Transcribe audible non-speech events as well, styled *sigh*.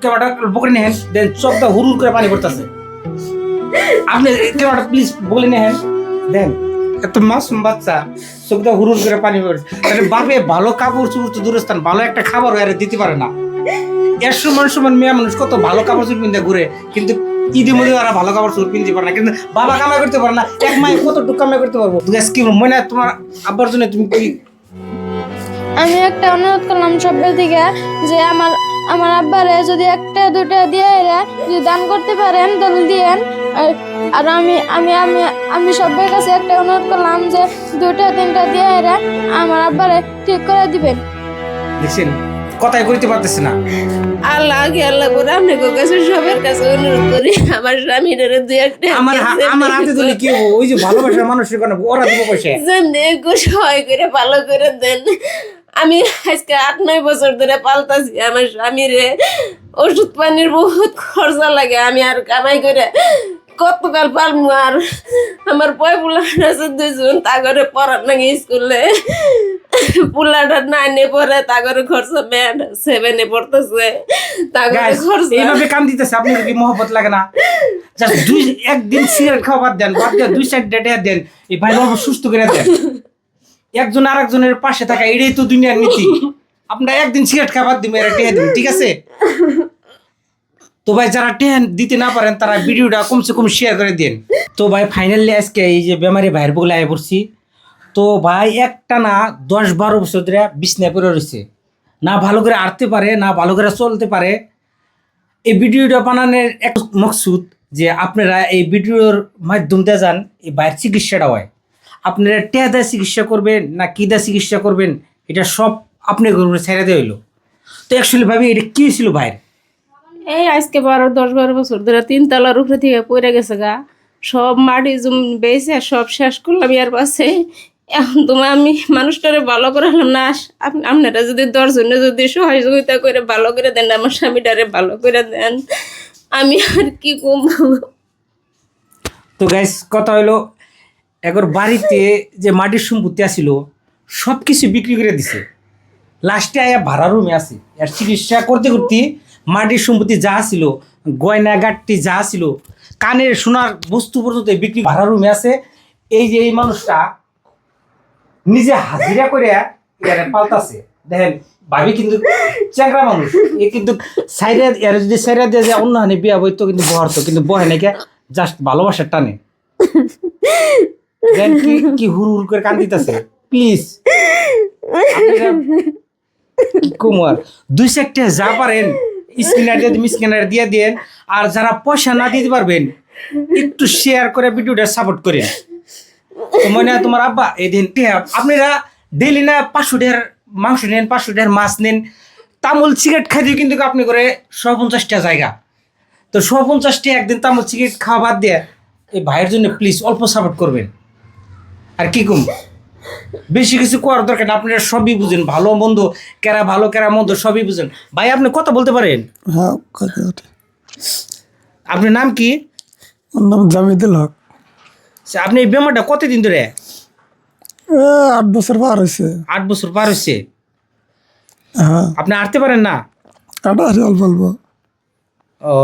ক্যামেরাটা পকড়ে নেন দেন চোখটা হুরুর করে পানি পড়তেছে। আপনি ক্যামেরাটা প্লিজ বলে নেন দেন। এত মাসুম বাচ্চা চোখটা হুরুর করে পানি পড়ছে তাহলে বাপে ভালো কাপড় চোপড় তো দূরস্থান, ভালো একটা খাবার এর দিতে পারে না। এর সমান সমান মেয়ে মানুষ কত ভালো কাপড় চোপড় পিনতে ঘুরে, কিন্তু ঈদের মধ্যে ওরা ভালো কাপড় চোপড় পিনতে পারে না। কিন্তু বাবা কামাই করতে পারে না, এক মায়ে কতটুকু কামাই করতে পারব? কি মনে হয় তোমার আব্বার জন্য তুমি কি আমি একটা অনুরোধ করলাম সবের দিকে, যে আমার আমার আব্বারে যদি একটা দুটা দিয়ে যদি দান করতে পারেন তাহলে দিয়েন। আর আর আমি আমি আমি আমি সবের কাছে একটা অনুরোধ করলাম যে দুটা তিনটা দিয়ে এরা আমার আব্বারে ঠিক করে দিবেন। দেখছেন কথাই কইতে পারতেছে না। আল্লাহ আগে আল্লাহ করে? আপনাকে কাছে সবার কাছে অনুরোধ করি। আমার স্বামীর দুই একটা আমার আমার হাতে দিলে কি হব? ওই যে ভালোবাসার মানুষের কারণে ওরা দিব পয়সা যেমনি একটু সহায় করে ভালো করে দেন। আমি আজকে আট নয় বছর ধরে পাল্টাছি আমার স্বামীর। ওষুধ পানির বহুত খরচা লাগে আমি আর কামাই করে কতকাল পারব আর আমার পয় পোলা আছে দুইজন তাগরে পড়ার নাকি স্কুলে। পোলাটা নাইনে পড়ে তাগরে খরচা ম্যাড সেভেনে পড়তেছে। তাগরে খরচা এইভাবে কাম দিতেছে আপনি কি মহব্বত লাগে না? জাস্ট দুই একদিন সিগারেট খাওয়া বাদ দেন বাদ দিয়ে দুই সাইড ডেটে দেন এই ভাই সুস্থ করে দেন। একজন আরেকজনের পাশে থাকা, এটাই তো দুনিয়ার নীতি। আপনারা একদিন সিগারেট বাদ দিবেন এটা দিবেন ঠিক আছে? তো ভাই, যারা টেন দিতে না পারেন, তারা ভিডিওটা কমসে কম শেয়ার করে দিন। তো ভাই ফাইনালি আজকে এই যে বেমারি ভাইয়ের বগলে আয় পড়ছি। তো ভাই, একটা না দশ বারো বছর ধরে বিছনায় পড়ে রয়েছে। না ভালো করে আড়তে পারে, না ভালো করে চলতে পারে। এই ভিডিওটা বানানোর এক মকসুদ যে আপনারা এই ভিডিওর মাধ্যম দিয়ে যান, এই বাইরের চিকিৎসাটা হয়। আপনারা টেয়া দেয় চিকিৎসা করবেন না কী দেয় চিকিৎসা করবেন এটা সব আপনি করবেন ছেড়ে দেওয়া হইল। তো অ্যাকচুয়ালি ভাবি এটা কী ছিল ভাইয়ের এই আজকে বারো দশ বারো বছর ধরে তিন তলার উপরে থেকে পড়ে গেছে গা। সব মাটি জুম বেয়েছে সব শেষ করলাম ইয়ার পাশে। এখন তোমার আমি মানুষটারে ভালো করে হলাম না। আপ- আপনারা যদি দশজনে যদি সহযোগিতা করে ভালো করে দেন আমার স্বামীটারে ভালো করে দেন আমি আর কি কম তো গাইস কথা হলো একবার বাড়িতে যে মাটির সম্পত্তি আছিল সব কিছু বিক্রি করে দিছে। লাস্টে আয়া ভাড়া রুমে আছে। আর চিকিৎসা করতে করতে মাটির সম্পত্তি যা ছিল গয়না যা ছিল কানের সোনার বস্তু পর্যন্ত বিক্রি ভাড়া রুমে আছে। এই যে এই মানুষটা নিজে হাজিরা করে পাল্টাছে দেখেন, ভাবি কিন্তু চ্যাংরা মানুষ। এ কিন্তু সাইডে এর যদি সাইডে দিয়ে যে অন্য হানি বিয়া বইতো কিন্তু বহরতো কিন্তু বহে নাকি জাস্ট ভালোবাসার টানে। *laughs* দেন কি কি হুর হুর করে প্লিজ কুমার দুই সেক্টে যা পারেন স্ক্যানার দিয়ে স্ক্যানার দিয়ে দেন আর যারা পয়সা না দিতে পারবেন, একটু শেয়ার করে ভিডিওটা সাপোর্ট করেন। মনে হয় তোমার আব্বা, এই দিন আপনারা ডেলি না পাঁচশো ডের মাংস নেন, পাঁচশো ডের মাছ নেন, তামুল সিগারেট খাইতে কিন্তু আপনি করে শো পঞ্চাশটা জায়গা। তো শো পঞ্চাশটি একদিন তামুল সিগারেট খাওয়া বাদ দিয়ে, এই ভাইয়ের জন্য প্লিজ অল্প সাপোর্ট করবেন। আর কি কম? বেশি কিছু করার দরকার না আপনারা সবই বুঝেন ভালো মন্দ কেরা ভালো কেরা মন্দ সবই বুঝেন। ভাই আপনি কথা বলতে পারেন? হ্যাঁ কথা আপনার নাম কি? নাম জামিদুল হক। আচ্ছা, আপনি এই বেমারটা কতদিন ধরে? আট বছর পার হয়েছে। আট বছর পার হয়েছে? হ্যাঁ। আপনি আটতে পারেন না? অল্প অল্প। ও